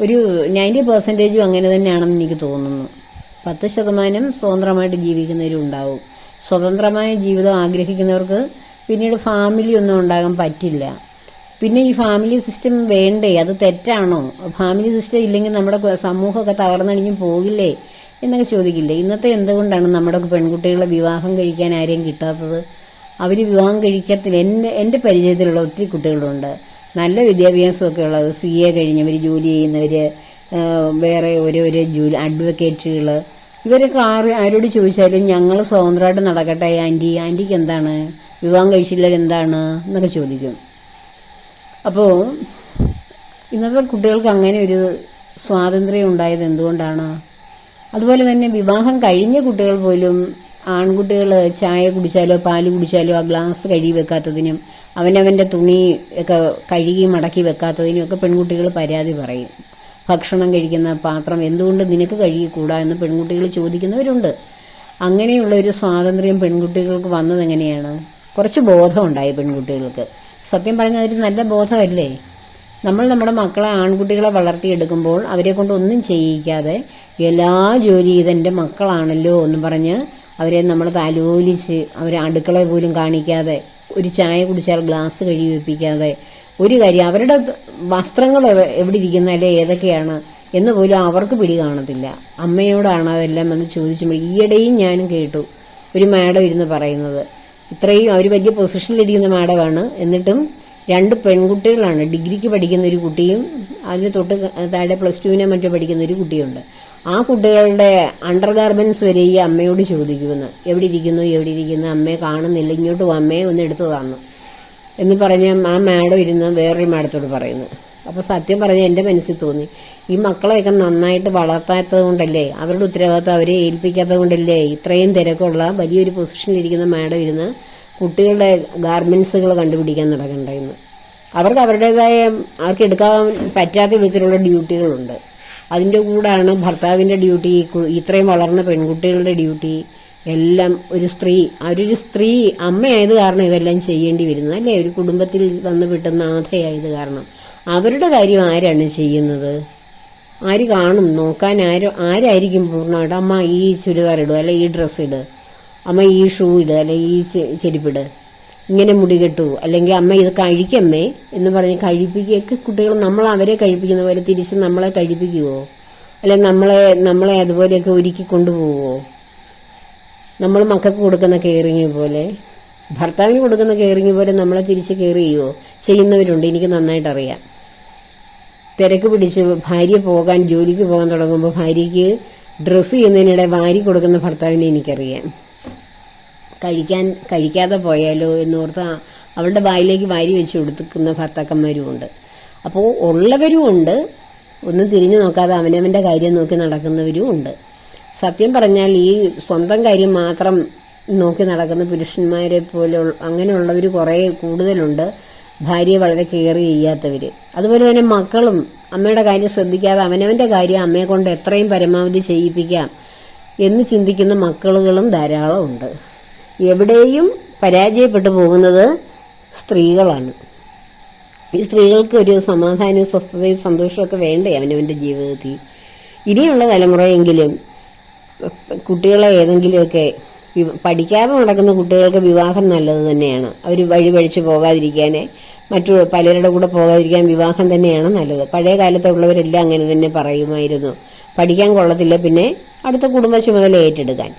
S1: ഒരു നയന്റി പെർസെന്റേജും അങ്ങനെ തന്നെയാണെന്ന് എനിക്ക് തോന്നുന്നു. പത്ത് ശതമാനം സ്വതന്ത്രമായിട്ട് ജീവിക്കുന്നവരുണ്ടാവും സ്വതന്ത്രമായ ജീവിതം ആഗ്രഹിക്കുന്നവർക്ക് പിന്നീട് ഫാമിലി ഒന്നും ഉണ്ടാകാൻ പറ്റില്ല. പിന്നെ ഈ ഫാമിലി സിസ്റ്റം വേണ്ടേ? അത് തെറ്റാണോ? ഫാമിലി സിസ്റ്റം ഇല്ലെങ്കിൽ നമ്മുടെ സമൂഹമൊക്കെ തകർന്നടിഞ്ഞ് പോകില്ലേ? എന്നൊക്കെ ചോദിക്കില്ലേ? ഇന്നത്തെ എന്തുകൊണ്ടാണ് നമ്മുടെ പെൺകുട്ടികളെ വിവാഹം കഴിക്കാൻ ആരെയും കിട്ടാത്തത്? അവർ വിവാഹം കഴിക്കാത്ത എന്റെ എന്റെ പരിചയത്തിലുള്ള ഒത്തിരി കുട്ടികളുണ്ട്. നല്ല വിദ്യാഭ്യാസമൊക്കെ ഉള്ളത് സി എ കഴിഞ്ഞവർ ജോലി ചെയ്യുന്നവർ വേറെ ഓരോരോ ഓരോ ജോലി അഡ്വക്കേറ്റുകൾ ഇവരൊക്കെ ആര് ആരോട് ചോദിച്ചാലും ഞങ്ങൾ സ്വതന്ത്രമായിട്ട് നടക്കട്ടെ ആന്റി ആന്റിക്ക് എന്താണ്? വിവാഹം കഴിച്ചില്ലെങ്കിൽ എന്താണ്? എന്നൊക്കെ ചോദിക്കും. അപ്പോൾ ഇന്നത്തെ കുട്ടികൾക്ക് അങ്ങനെ ഒരു സ്വാതന്ത്ര്യം ഉണ്ടായത് എന്തുകൊണ്ടാണ്? അതുപോലെ തന്നെ വിവാഹം കഴിഞ്ഞ കുട്ടികൾ പോലും ആൺകുട്ടികൾ ചായ കുടിച്ചാലോ പാൽ കുടിച്ചാലോ ആ ഗ്ലാസ് കഴുകി വെക്കാത്തതിനും അവനവന്റെ തുണി ഒക്കെ കഴുകി മടക്കി വെക്കാത്തതിനും ഒക്കെ പെൺകുട്ടികൾ പരാതി പറയും. ഭക്ഷണം കഴിക്കുന്ന പാത്രം എന്തുകൊണ്ട് നിനക്ക് കഴുകിക്കൂടാ എന്ന് പെൺകുട്ടികൾ ചോദിക്കുന്നവരുണ്ട്. അങ്ങനെയുള്ള ഒരു സ്വാതന്ത്ര്യം പെൺകുട്ടികൾക്ക് വന്നത് എങ്ങനെയാണ് കുറച്ച് ബോധമുണ്ടായി പെൺകുട്ടികൾക്ക്. സത്യം പറഞ്ഞാൽ അതൊരു നല്ല ബോധമല്ലേ? നമ്മൾ നമ്മുടെ മക്കളെ ആൺകുട്ടികളെ വളർത്തിയെടുക്കുമ്പോൾ അവരെ കൊണ്ട് ഒന്നും ചെയ്യിക്കാതെ എല്ലാ ജോലി ഇതെന്റെ മക്കളാണല്ലോ എന്ന് പറഞ്ഞ് അവരെ നമ്മൾ തലോലിച്ച് അവരെ അടുക്കള പോലും കാണിക്കാതെ ഒരു ചായ കുടിച്ചാൽ ഗ്ലാസ് കഴുകി വെപ്പിക്കാതെ. ഒരു കാര്യം അവരുടെ വസ്ത്രങ്ങൾ എവിടെ ഇരിക്കുന്ന അല്ലെ ഏതൊക്കെയാണ് എന്ന് പോലും അവർക്ക് പിടി കാണത്തില്ല. അമ്മയോടാണ് അതെല്ലാം എന്ന് ചോദിച്ചു ഈയിടെയും ഞാനും കേട്ടു. ഒരു മാഡം ഇരുന്ന് പറയുന്നത് ഇത്രയും അവർ വലിയ പൊസിഷനിലിരിക്കുന്ന മാഡമാണ്. എന്നിട്ടും രണ്ട് പെൺകുട്ടികളാണ്. ഡിഗ്രിക്ക് പഠിക്കുന്ന ഒരു കുട്ടിയും അതിന് തൊട്ട് താഴെ പ്ലസ് ടുവിനെ മറ്റോ പഠിക്കുന്ന ഒരു കുട്ടിയുണ്ട്. ആ കുട്ടികളുടെ അണ്ടർ ഗാർമെന്റ്സ് വരെ ഈ അമ്മയോട് ചോദിക്കുമെന്ന്. എവിടെ ഇരിക്കുന്നു എവിടെ ഇരിക്കുന്നു അമ്മയെ കാണുന്നില്ല ഇങ്ങോട്ട് അമ്മയെ ഒന്ന് എടുത്തു തന്നു. എന്ന് പറഞ്ഞ് ആ മാഡം ഇരുന്ന് വേറൊരു മാഡത്തോട് പറയുന്നു. അപ്പോൾ സത്യം പറഞ്ഞാൽ എന്റെ മനസ്സിൽ തോന്നി. ഈ മക്കളെയൊക്കെ നന്നായിട്ട് വളർത്താത്തത് കൊണ്ടല്ലേ അവരുടെ ഉത്തരവാദിത്വം അവരെ ഏൽപ്പിക്കാത്തത് കൊണ്ടല്ലേ ഇത്രയും തിരക്കുള്ള വലിയൊരു പൊസിഷനിലിരിക്കുന്ന മാഡം ഇരുന്ന് കുട്ടികളുടെ ഗാർമെൻസുകൾ കണ്ടുപിടിക്കാൻ നടക്കണ്ടായിരുന്നു. അവർക്ക് അവരുടേതായ അവർക്ക് എടുക്കാൻ പറ്റാത്ത വിധത്തിലുള്ള ഡ്യൂട്ടികളുണ്ട് അതിന്റെ കൂടാണ് ഭർത്താവിന്റെ ഡ്യൂട്ടി ഇത്രയും വളർന്ന പെൺകുട്ടികളുടെ ഡ്യൂട്ടി എല്ലാം ഒരു സ്ത്രീ അവരൊരു സ്ത്രീ അമ്മയായത് കാരണം ഇതെല്ലാം ചെയ്യേണ്ടി വരുന്നത് അല്ലേ? ഒരു കുടുംബത്തിൽ വന്ന് വിട്ടുന്ന നാഥയായത് കാരണം. അവരുടെ കാര്യം ആരാണ് ചെയ്യുന്നത്? ആര് കാണും നോക്കാൻ ആരും ആരായിരിക്കും പൂർണമായിട്ട്? അമ്മ ഈ ചുരിദാർ ഇടുക അല്ലെ ഈ ഡ്രസ്സ് ഇട്. അമ്മ ഈ ഷൂ ഇട് അല്ലെ ഈ ചെരുപ്പിടുക ചെരുപ്പിട് ഇങ്ങനെ മുടി കെട്ടു. അല്ലെങ്കിൽ അമ്മ ഇത് കഴിക്കമ്മേ എന്ന് പറഞ്ഞ് കഴിപ്പിക്കുകയൊക്കെ കുട്ടികൾ നമ്മൾ അവരെ കഴിപ്പിക്കുന്ന പോലെ തിരിച്ച് നമ്മളെ കഴിപ്പിക്കുവോ? അല്ലെ നമ്മളെ നമ്മളെ അതുപോലെയൊക്കെ ഒരുക്കി കൊണ്ടുപോവോ നമ്മൾ മക്കൾക്ക് കൊടുക്കുന്ന കെയറിങ് പോലെ ഭർത്താവിന് കൊടുക്കുന്ന കെയറിങ് പോലെ നമ്മളെ തിരിച്ച് കെയർ ചെയ്യുന്നവരുണ്ട് എനിക്ക് നന്നായിട്ട് അറിയാം. തിരക്ക് പിടിച്ച് ഭാര്യ പോകാൻ ജോലിക്ക് പോകാൻ തുടങ്ങുമ്പോൾ ഭാര്യയ്ക്ക് ഡ്രസ്സ് ചെയ്യുന്നതിനിടെ വാരി കൊടുക്കുന്ന ഭർത്താവിനെ എനിക്കറിയാം. കഴിക്കാൻ കഴിക്കാതെ പോയാലോ എന്നോർത്ത് അവളുടെ വായിലേക്ക് വാരി വെച്ച് കൊടുക്കുന്ന ഭർത്താക്കന്മാരുമുണ്ട്. അപ്പോൾ ഉള്ളവരും ഉണ്ട് ഒന്നും തിരിഞ്ഞു നോക്കാതെ അവനവന്റെ കാര്യം നോക്കി നടക്കുന്നവരും ഉണ്ട് സത്യം പറഞ്ഞാൽ ഈ സ്വന്തം കാര്യം മാത്രം നോക്കി നടക്കുന്ന പുരുഷന്മാരെ പോലെ അങ്ങനെയുള്ളവർ കുറേ കൂടുതലുണ്ട്. ഭാര്യയെ വളരെ കെയർ ചെയ്യാത്തവർ അതുപോലെ തന്നെ മക്കളും അമ്മയുടെ കാര്യം ശ്രദ്ധിക്കാതെ അവനവന്റെ കാര്യം അമ്മയെ കൊണ്ട് എത്രയും പരമാവധി ചെയ്യിപ്പിക്കാം എന്ന് ചിന്തിക്കുന്ന മക്കളുകളും ധാരാളം ഉണ്ട് എവിടെയും പരാജയപ്പെട്ടു പോകുന്നത് സ്ത്രീകളാണ്. ഈ സ്ത്രീകൾക്ക് ഒരു സമാധാനവും സ്വസ്ഥതയും സന്തോഷമൊക്കെ വേണ്ടേ അവനവന്റെ ജീവിതത്തിൽ? ഇനിയുള്ള തലമുറയെങ്കിലും കുട്ടികളെ ഏതെങ്കിലുമൊക്കെ പഠിക്കാതെ നടക്കുന്ന കുട്ടികൾക്ക് വിവാഹം നല്ലത് തന്നെയാണ്. അവർ വഴി പഴിച്ച് പോകാതിരിക്കാനേ മറ്റു പലരുടെ കൂടെ പോകാതിരിക്കാൻ വിവാഹം തന്നെയാണ് നല്ലത്. പഴയ കാലത്തുള്ളവരെല്ലാം അങ്ങനെ തന്നെ പറയുമായിരുന്നു. പഠിക്കാൻ കൊള്ളത്തില്ല പിന്നെ അടുത്ത കുടുംബ ചുമതല ഏറ്റെടുക്കാൻ.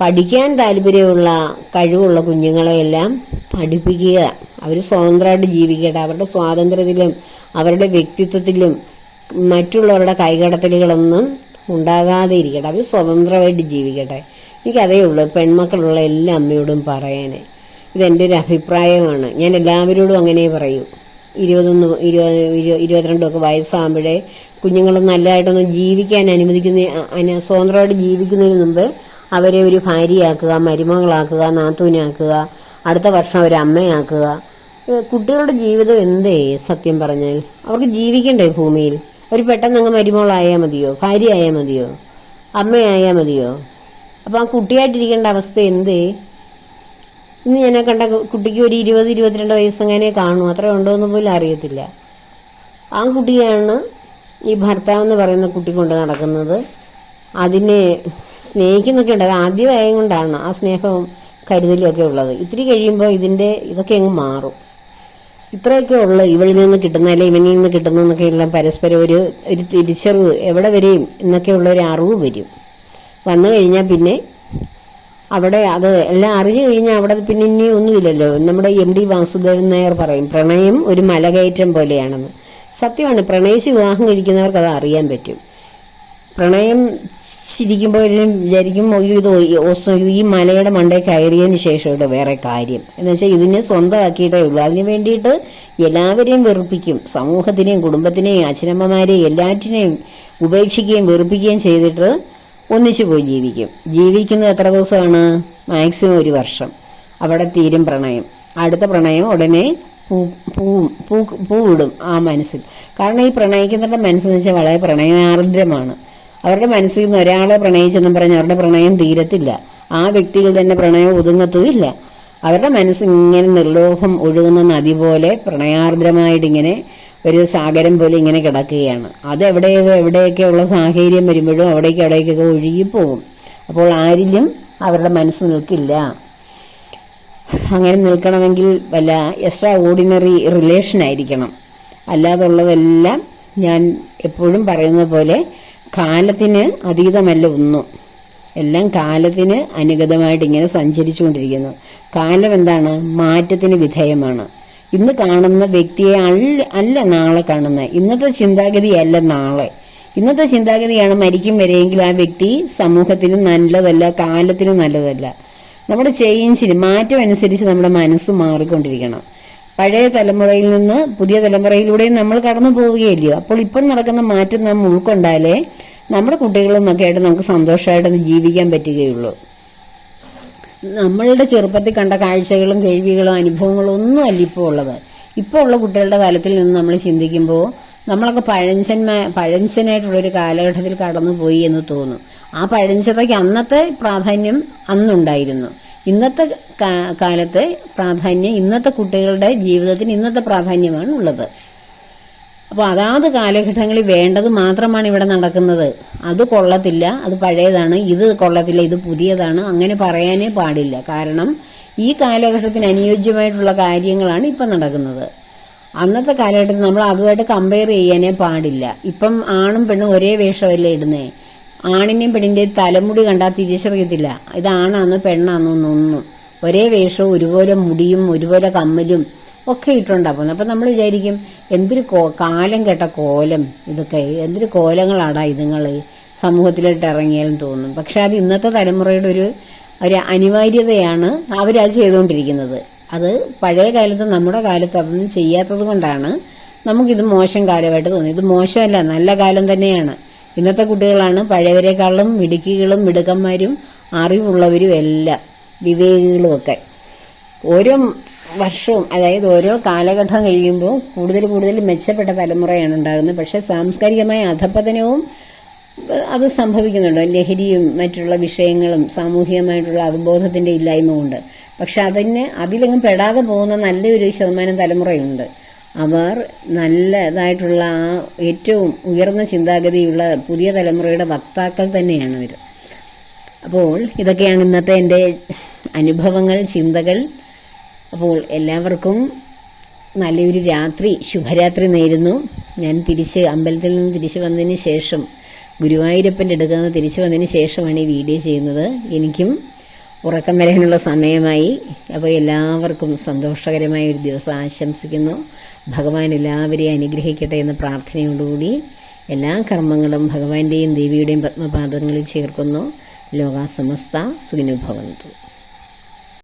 S1: പഠിക്കാൻ താല്പര്യമുള്ള കഴിവുള്ള കുഞ്ഞുങ്ങളെയെല്ലാം പഠിപ്പിക്കുക. അവർ സ്വതന്ത്രമായിട്ട് ജീവിക്കട്ടെ. അവരുടെ സ്വാതന്ത്ര്യത്തിലും അവരുടെ വ്യക്തിത്വത്തിലും മറ്റുള്ളവരുടെ കൈകടത്തലുകളൊന്നും ഉണ്ടാകാതെ ഇരിക്കട്ടെ. അവർ സ്വതന്ത്രമായിട്ട് ജീവിക്കട്ടെ. എനിക്കതേ ഉള്ളൂ പെൺമക്കളുള്ള എല്ലാ അമ്മയോടും പറയാനെ. ഇതെന്റെ ഒരു അഭിപ്രായമാണ്. ഞാൻ എല്ലാവരോടും അങ്ങനെ പറയൂ. ഇരുപതൊന്ന് ഇരുപത് ഇരു- ഇരുപത്തിരണ്ടൊക്കെ വയസ്സാകുമ്പോഴേ കുഞ്ഞുങ്ങൾ നല്ലതായിട്ടൊന്ന് ജീവിക്കാൻ അനുവദിക്കുന്ന സ്വതന്ത്രമായിട്ട് ജീവിക്കുന്നതിന് മുമ്പ് അവരെ ഒരു ഭാര്യയാക്കുക മരുമകളാക്കുക നാത്തൂനാക്കുക അടുത്ത വർഷം ഒരു അമ്മയാക്കുക. കുട്ടികളുടെ ജീവിതം എന്തേ സത്യം പറഞ്ഞാൽ? അവർക്ക് ജീവിക്കണ്ടേ ഭൂമിയിൽ? ഒരു പെട്ടെന്ന് അങ്ങ് മരുമകളായാൽ മതിയോ? ഭാര്യയായാൽ മതിയോ? അമ്മയായാൽ മതിയോ? അപ്പോൾ ആ കുട്ടിയായിട്ടിരിക്കേണ്ട അവസ്ഥ എന്തേ? ഇന്ന് ഞാൻ കണ്ട കുട്ടിക്ക് ഒരു ഇരുപത് ഇരുപത്തിരണ്ട് വയസ്സങ്ങനെ കാണും. അത്ര ഉണ്ടോ എന്ന് പോലും അറിയത്തില്ല. ആ കുട്ടിയാണ് ഈ ഭർത്താവ് എന്ന് പറയുന്ന കുട്ടി കൊണ്ട് നടക്കുന്നത്. അതിനെ സ്നേഹിക്കുന്നൊക്കെ ഉണ്ട്. അത് ആദ്യമായത് കൊണ്ടാണ് ആ സ്നേഹവും കരുതലും ഒക്കെ ഉള്ളത്. ഇത്തിരി കഴിയുമ്പോൾ ഇതിന്റെ ഇതൊക്കെ അങ്ങ് മാറും. ഇത്രയൊക്കെ ഉള്ളു ഇവളിൽ നിന്ന് കിട്ടുന്ന അല്ലെ ഇവനിൽ നിന്ന് കിട്ടുന്ന എല്ലാം പരസ്പരം ഒരു ഒരു തിരിച്ചറിവ് എവിടെ വരെയും എന്നൊക്കെയുള്ള ഒരു അറിവ് വരും. വന്നു കഴിഞ്ഞാൽ പിന്നെ അവിടെ അത് എല്ലാം അറിഞ്ഞു കഴിഞ്ഞാൽ അവിടെ പിന്നെ ഇനി ഒന്നുമില്ലല്ലോ. നമ്മുടെ എം ഡി വാസുദേവൻ നായർ പറയും പ്രണയം ഒരു മലകയറ്റം പോലെയാണെന്ന്. സത്യമാണ് പ്രണയിച്ച് വിവാഹം കഴിക്കുന്നവർക്ക് അത് അറിയാൻ പറ്റും. പ്രണയം ചിരിക്കുമ്പോൾ വിചാരിക്കും "അയ്യോ, ഇത് ഈ മലയുടെ മണ്ടേ കയറിയതിന് ശേഷമുണ്ട് വേറെ കാര്യം. എന്ന് വെച്ചാൽ ഇതിനെ സ്വന്തമാക്കിയിട്ടേ ഉള്ളൂ. അതിന് വേണ്ടിയിട്ട് എല്ലാവരെയും വെറുപ്പിക്കും. സമൂഹത്തിനെയും കുടുംബത്തിനെയും അച്ഛനമ്മമാരെയും എല്ലാറ്റിനെയും ഉപേക്ഷിക്കുകയും വെറുപ്പിക്കുകയും ചെയ്തിട്ട് ഒന്നിച്ചു പോയി ജീവിക്കും. ജീവിക്കുന്നത് എത്ര ദിവസമാണ്? മാക്സിമം ഒരു വർഷം. അവിടെ തീരും പ്രണയം. അടുത്ത പ്രണയം ഉടനെ പൂ പൂവും പൂ പൂവിടും ആ മനസ്സിൽ. കാരണം ഈ പ്രണയിക്കുന്നവരുടെ മനസ്സെന്ന് വെച്ചാൽ വളരെ പ്രണയാർദ്രമാണ്. അവരുടെ മനസ്സിൽ നിന്ന് ഒരാളെ പ്രണയിച്ചെന്നും പറഞ്ഞ് അവരുടെ പ്രണയം തീരത്തില്ല. ആ വ്യക്തിയിൽ തന്നെ പ്രണയം ഒതുങ്ങത്തുമില്ല. അവരുടെ മനസ്സ് ഇങ്ങനെ നിർലോഭം ഒഴുകുന്ന നദി പോലെ പ്രണയാർദ്രമായിട്ടിങ്ങനെ ഒരു സാഗരം പോലെ ഇങ്ങനെ കിടക്കുകയാണ്. അത് എവിടെ എവിടെയൊക്കെ ഉള്ള സാഹചര്യം വരുമ്പോഴും അവിടേക്ക് അവിടേക്കൊക്കെ ഒഴുകിപ്പോകും അപ്പോൾ ആരിലും അവരുടെ മനസ്സ് നിൽക്കില്ല. അങ്ങനെ നിൽക്കണമെങ്കിൽ വല്ല എക്സ്ട്രാ ഓർഡിനറി റിലേഷൻ ആയിരിക്കണം. അല്ലാതുള്ളതെല്ലാം ഞാൻ എപ്പോഴും പറയുന്നത് പോലെ കാലത്തിന് അതീതമല്ല ഒന്നും. എല്ലാം കാലത്തിന് അനുഗതമായിട്ട് ഇങ്ങനെ സഞ്ചരിച്ചുകൊണ്ടിരിക്കുന്നു. കാലം എന്താണ്? മാറ്റത്തിന് വിധേയമാണ്. ഇന്ന് കാണുന്ന വ്യക്തിയെ അല്ല അല്ല നാളെ കാണുന്നത്. ഇന്നത്തെ ചിന്താഗതിയല്ല നാളെ. ഇന്നത്തെ ചിന്താഗതിയാണ് മരിക്കും വരെയെങ്കിൽ ആ വ്യക്തി സമൂഹത്തിന് നല്ലതല്ല കാലത്തിന് നല്ലതല്ല. നമ്മുടെ ചേഞ്ചിന് മാറ്റം അനുസരിച്ച് നമ്മുടെ മനസ്സ് മാറിക്കൊണ്ടിരിക്കണം. പഴയ തലമുറയിൽ നിന്ന് പുതിയ തലമുറയിലൂടെയും നമ്മൾ കടന്നു പോവുകയല്ലയോ? അപ്പോൾ ഇപ്പം നടക്കുന്ന മാറ്റം നാം ഉൾക്കൊണ്ടാലേ നമ്മുടെ കുട്ടികളും ഒക്കെ ആയിട്ട് നമുക്ക് സന്തോഷമായിട്ട് ജീവിക്കാൻ പറ്റുകയുള്ളൂ. നമ്മളുടെ ചെറുപ്പത്തിൽ കണ്ട കാഴ്ചകളും കേൾവികളും അനുഭവങ്ങളും ഒന്നും അല്ല ഇപ്പോൾ ഉള്ളത്. ഇപ്പോൾ ഉള്ള കുട്ടികളുടെ തലത്തിൽ നിന്ന് നമ്മൾ ചിന്തിക്കുമ്പോൾ നമ്മളൊക്കെ പഴഞ്ചന്മാ പഴഞ്ചനായിട്ടുള്ളൊരു കാലഘട്ടത്തിൽ കടന്നുപോയി എന്ന് തോന്നും. ആ പഴഞ്ചതയ്ക്ക് അന്നത്തെ പ്രാധാന്യം അന്നുണ്ടായിരുന്നു. ഇന്നത്തെ കാലത്തെ പ്രാധാന്യം ഇന്നത്തെ കുട്ടികളുടെ ജീവിതത്തിന് ഇന്നത്തെ പ്രാധാന്യമാണ് ഉള്ളത്. അപ്പോൾ അതാത് കാലഘട്ടങ്ങളിൽ വേണ്ടത് മാത്രമാണ് ഇവിടെ നടക്കുന്നത്. അത് കൊള്ളത്തില്ല അത് പഴയതാണ് ഇത് കൊള്ളത്തില്ല ഇത് പുതിയതാണ് അങ്ങനെ പറയാനേ പാടില്ല. കാരണം ഈ കാലഘട്ടത്തിന് അനുയോജ്യമായിട്ടുള്ള കാര്യങ്ങളാണ് ഇപ്പം നടക്കുന്നത്. അന്നത്തെ കാലഘട്ടത്തിൽ നമ്മൾ അതുമായിട്ട് കമ്പയർ ചെയ്യാനേ പാടില്ല. ഇപ്പം ആണും പെണ്ണും ഒരേ വേഷമല്ലേ ഇടുന്നേ? ആണിന്റെയും പെണ്ണിന്റെയും തലമുടി കണ്ടാൽ തിരിച്ചറിയത്തില്ല. ഇത് ആണാന്നോ പെണ്ണാന്നോ എന്നൊന്നും ഒരേ വേഷവും ഒരുപോലെ മുടിയും ഒരുപോലെ കമ്മലും ഒക്കെ ഇട്ടുണ്ടാ പോകുന്നത്. അപ്പം നമ്മൾ വിചാരിക്കും എന്തൊരു കോ കാലം കേട്ട കോലം ഇതൊക്കെ. എന്തൊരു കോലങ്ങളാടാ ഇതുങ്ങൾ സമൂഹത്തിലോട്ട് ഇറങ്ങിയാലും തോന്നും. പക്ഷെ അത് ഇന്നത്തെ തലമുറയുടെ ഒരു ഒരു അനിവാര്യതയാണ് അവരത് ചെയ്തുകൊണ്ടിരിക്കുന്നത്. അത് പഴയ കാലത്ത് നമ്മുടെ കാലത്ത് അതൊന്നും ചെയ്യാത്തത് കൊണ്ടാണ് നമുക്കിത് മോശം കാലമായിട്ട് തോന്നി ഇത് മോശമല്ല നല്ല കാലം തന്നെയാണ്. ഇന്നത്തെ കുട്ടികളാണ് പഴയവരെക്കാളും മിടുക്കികളും മിടുക്കന്മാരും അറിവുള്ളവരും എല്ലാം വിവേകികളുമൊക്കെ. ഓരോ വർഷവും അതായത് ഓരോ കാലഘട്ടം കഴിയുമ്പോൾ കൂടുതൽ കൂടുതൽ മെച്ചപ്പെട്ട തലമുറയാണ് ഉണ്ടാകുന്നത്. പക്ഷേ സാംസ്കാരികമായ അധപതനവും അത് സംഭവിക്കുന്നുണ്ട്. ലഹരിയും മറ്റുള്ള വിഷയങ്ങളും സാമൂഹികമായിട്ടുള്ള അവബോധത്തിന്റെ ഇല്ലായ്മ കൊണ്ട്. പക്ഷെ അതിന് അതിലെങ്ങും പെടാതെ പോകുന്ന നല്ലൊരു ശതമാനം തലമുറയുണ്ട്. അവർ നല്ലതായിട്ടുള്ള ആ ഏറ്റവും ഉയർന്ന ചിന്താഗതിയുള്ള പുതിയ തലമുറയുടെ വക്താക്കൾ തന്നെയാണ് അവർ അപ്പോൾ ഇതൊക്കെയാണ് ഇന്നത്തെ എന്റെ അനുഭവങ്ങൾ ചിന്തകൾ. അപ്പോൾ എല്ലാവർക്കും നല്ലൊരു രാത്രി ശുഭരാത്രി നേരുന്നു. ഞാൻ തിരിച്ച് അമ്പലത്തിൽ നിന്ന് തിരിച്ച് വന്നതിന് ശേഷം ഗുരുവായൂരപ്പന്റെ അടുക്കൽ നിന്ന് തിരിച്ച് വന്നതിന് ശേഷമാണ് ഈ വീഡിയോ ചെയ്യുന്നത്. എനിക്കും ഉറക്കം വരാനുള്ള സമയമായി. അപ്പോൾ എല്ലാവർക്കും സന്തോഷകരമായ ഒരു ദിവസം ആശംസിക്കുന്നു. ഭഗവാൻ എല്ലാവരെയും അനുഗ്രഹിക്കട്ടെ എന്ന പ്രാർത്ഥനയോടുകൂടി എല്ലാ കർമ്മങ്ങളും ഭഗവാന്റെയും ദേവിയുടെയും പത്മപാദങ്ങളിൽ ചേർക്കുന്നു. ലോകാസമസ്ത സുഖിനുഭവന്തു